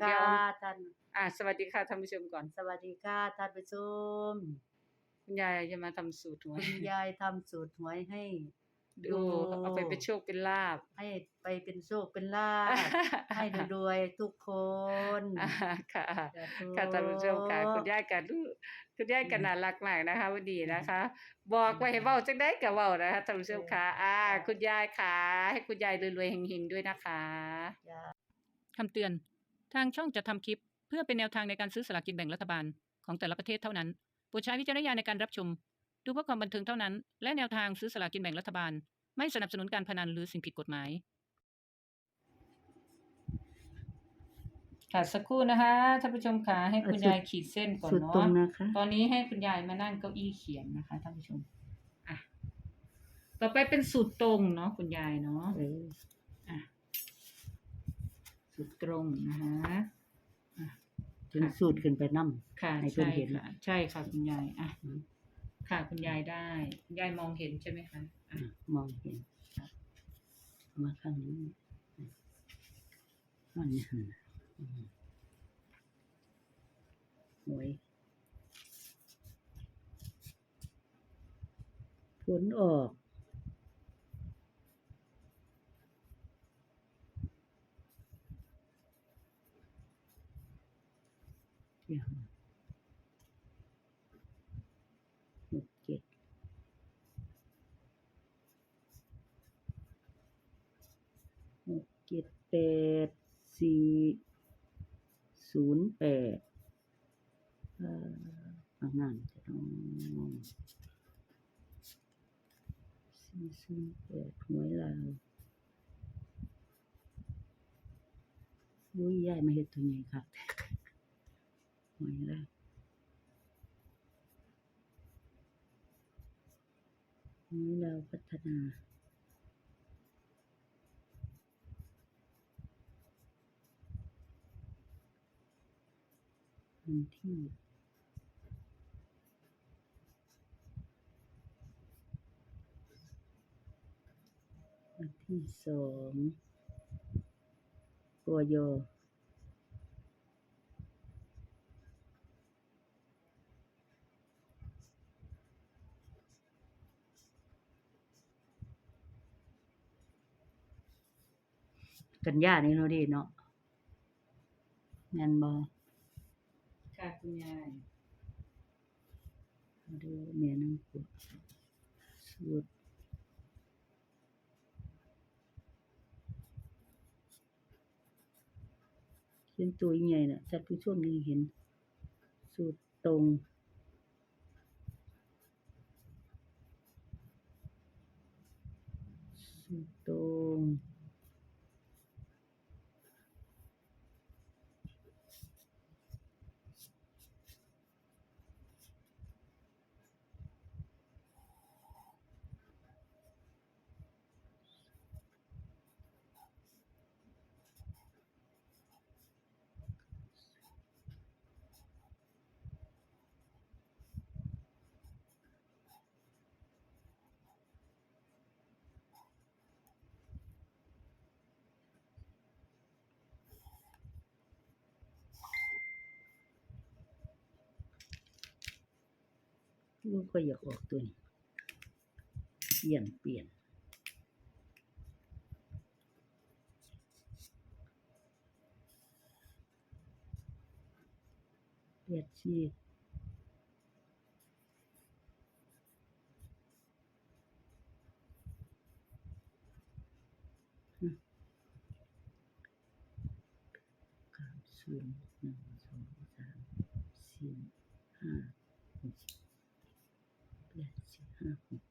เดี๋ยวค่ะท่านอ่าสวัสดีค่ะท่านผู้ชมก่อน สวัสดีค่ะท่านผู้ชมคุณยายจะมาทำสูตรหวย คุณยายทำสูตรหวยให้ ดูเอาไปเป็นโชคเป็นลาบ ให้ไปเป็นโชคเป็นลาภ ให้รวยๆทุกคน อ่าค่ะสาธุค่ะท่านผู้ชมค่ะคุณยายก็ดูคุณยายก็น่ารักมากนะคะวันดีนะคะ บอกไว้ให้เว้าจังได๋ก็เว้านะคะท่านผู้ชมค่ะอ่า คุณยายค่ะ ให้คุณยายรวยๆเฮงๆด้วยนะคะจ้า คำเตือน ทางช่องจะทำคลิป เพื่อเป็นแนวทางในการซื้อสลากกินแบ่งรัฐบาลของแต่ละประเทศเท่านั้นโปรดใช้วิจารณญาณในการรับชม ดูเพื่อความบันเทิงเท่านั้น และแนวทางซื้อสลากกินแบ่งรัฐบาล ไม่สนับสนุนการพนันหรือสิ่งผิดกฎหมาย ค่ะสักครู่นะคะท่านผู้ชมค่ะให้คุณเอ่อสุดยายขีดเส้นก่อนสุดตรงเนาะนะคะตอนนี้ให้คุณยายมานั่งเก้าอี้เขียนนะคะท่านผู้ชมอะต่อไปเป็นสูตรตรงเนาะคุณยายเนาะ เออ อะสูตรตรงนะคะอะถึงสูตรขึ้นไปนำค่ะให้เพิ่นใช่เห็นค่ะใช่ค่ะคุณยายอะอืมค่ะคุณยายได้คุณยายมองเห็นใช่ไหมคะอะมองเห็นเอามาข้างนี้อันนี้อืมหวยผลออก เดี๋ยหกเจ็ดหกเจ็ดแปดสี่ศูนย์แปดเอ่ออางานจะต้องสี่ศูนย์แปดหวยลาวอุ้ยยายมาเห็ดตัวใหญ่ครับ เหมือนเลยนี้เราพัฒนาพื้นที่ที่สองตัวยอ กันยานี่เนาะดิเนาะแม่นบ่ค่ะคุณยายมาดูแม่น้ำขวดสูตรเขียนตัวใหญ่น่ะท่านผู้ชมยังเห็น สูตรตรงสูตรตรง ลูกก็อยากออกตัวนี้เปลี่ยนเปลี่ยน เปลี่ยนชีสามศูนย์หนึ่งสองสามสี่ห้าหกแปดสี่ห้าหก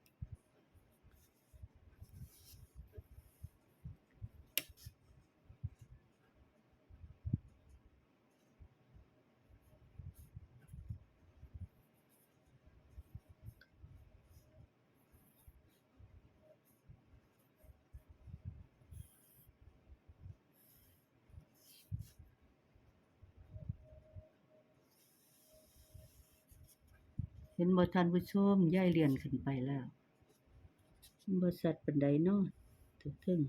เห็นบ่ท่านผู้ชมย่ายเรียนขึ้นไปแล้วบริษัทปันไดเนาะถึงถึง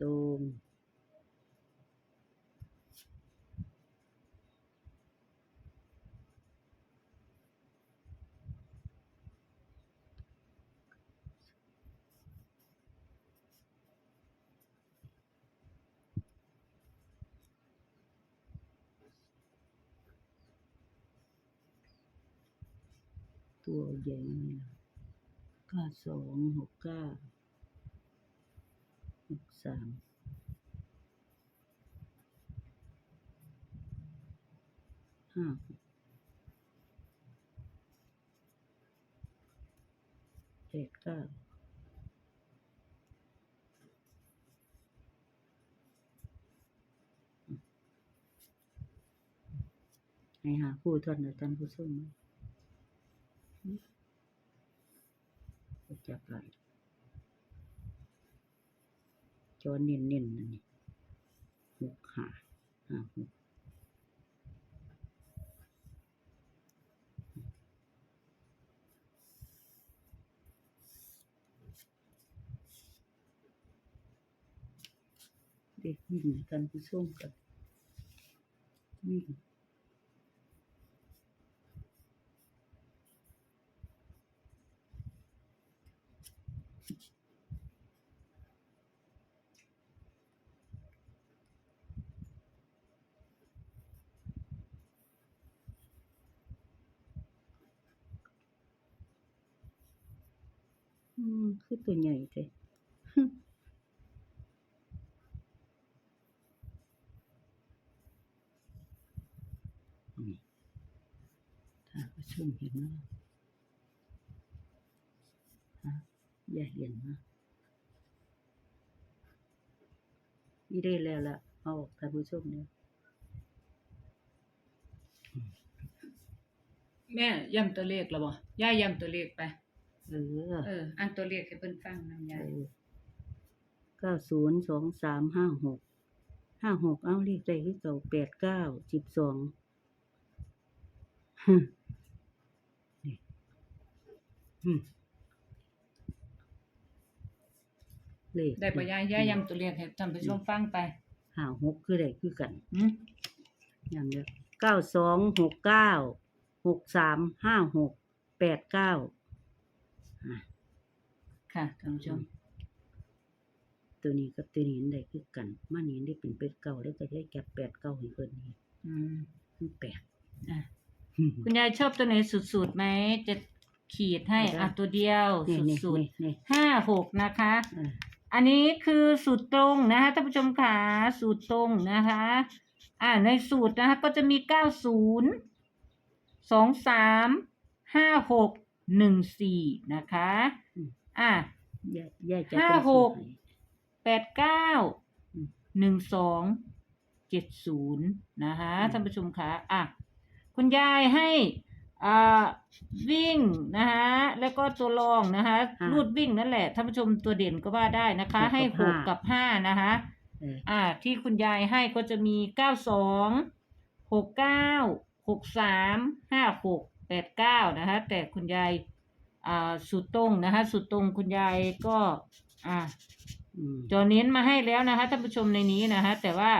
ตรงตัวใหญ่นี่ล่ะเก้า สองหกเก้าหกสามห้าหกแปดเก้าให้หาคู่ทอนนะท่านผู้ชมนะจับไหลจ อเน้นๆนั่นนี่หกหาห้าหกเด็กวิ่งกันผู้ชมกันวิ่ง อืมคือตัวใหญ่แท้นี่ถ้าผู้ชมเห็นนะฮะอย่าเห็นนะนี่ได้แล้วล่ะเอาออกท่านผู้ชมเนี่ยแม่ย้ำตัวเลขแล้วบ่ย่าย้ำตัวเลขไป เออเอออันตัวเลขให้เพิ่นฟังนำยายเก้าศูนย์สองสามห้าหกห้าหกเอาเลขใจคือเก่าแปดเก้าสิบสองฮึนี่ฮึเลขได้บ่ยายย่าย้ำตัวเลขให้ท่านผู้ชมฟังไปห้าหกคือได้คือกันหืมอย่างเดียวเก้าสองหกเก้าหกสามห้าหกแปดเก้า ค่ะท่านผู้ชม ตัวนี้กับตัวนี้ได้คือกันมานี้ได้เป็นเป็ดเก้าแล้วก็ได้จับแปดเก้าให้เพิ่นนี่อืมมันแปดอะคุณยายชอบตัวไหนสุดๆไหมจะขีดให้ได้อะตัวเดียวนี่นี่สุดนี่นี่ๆห้าหกนะคะ เอออันนี้คือสูตรตรงนะคะท่านผู้ชมขาสูตรตรงนะคะ อ่าในสูตรนะคะก็จะมีเก้าศูนย์สองสามห้าหก หนึ่งสี่นะคะ อ่าย่าย่าจะห้าเป็นหสูกตรให้แปดเก้าอืมหนึ่งสองเจ็ดศูนย์นะคะอืมท่านผู้ชมคะอะคุณยายให้อ่าวิ่งนะคะแล้วก็ตัวรองนะคะรูดวิ่งนั่นแหละท่านผู้ชมตัวเด่นก็ว่าได้นะคะ ให้หกกับห้านะคะเอออ่า ที่คุณยายให้ก็จะมีเก้าสองหกเก้าหกสามห้าหก แปดเก้านะคะแต่คุณยายอ่าสุดตรงนะคะสุดตรงคุณยายก็อ่าอืมจอเน้นมาให้แล้วนะคะท่านผู้ชมในนี้นะคะแต่ว่า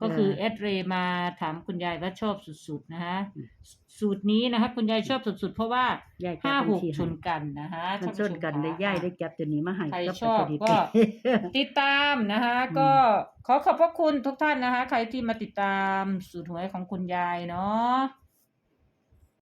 ก็คือเออเอดเรมาถามคุณยายว่าชอบสุดๆนะคะอืมสูตรนี้นะคะคุณยายชอบสุดๆ เพราะว่าย่าจะห้าเป็หนกที่ชให้นกันนะคะมันท่าชผู้นมกันได้ค่ะย่ายได้จับตัวนี้มาให้ใครกับชอบตัวนี้ก็ติดตามนะคะก็ขอขอบพระคุณทุกท่านนะคะ ใครที่มาติดตามสูตรหวยของคุณยายเนาะ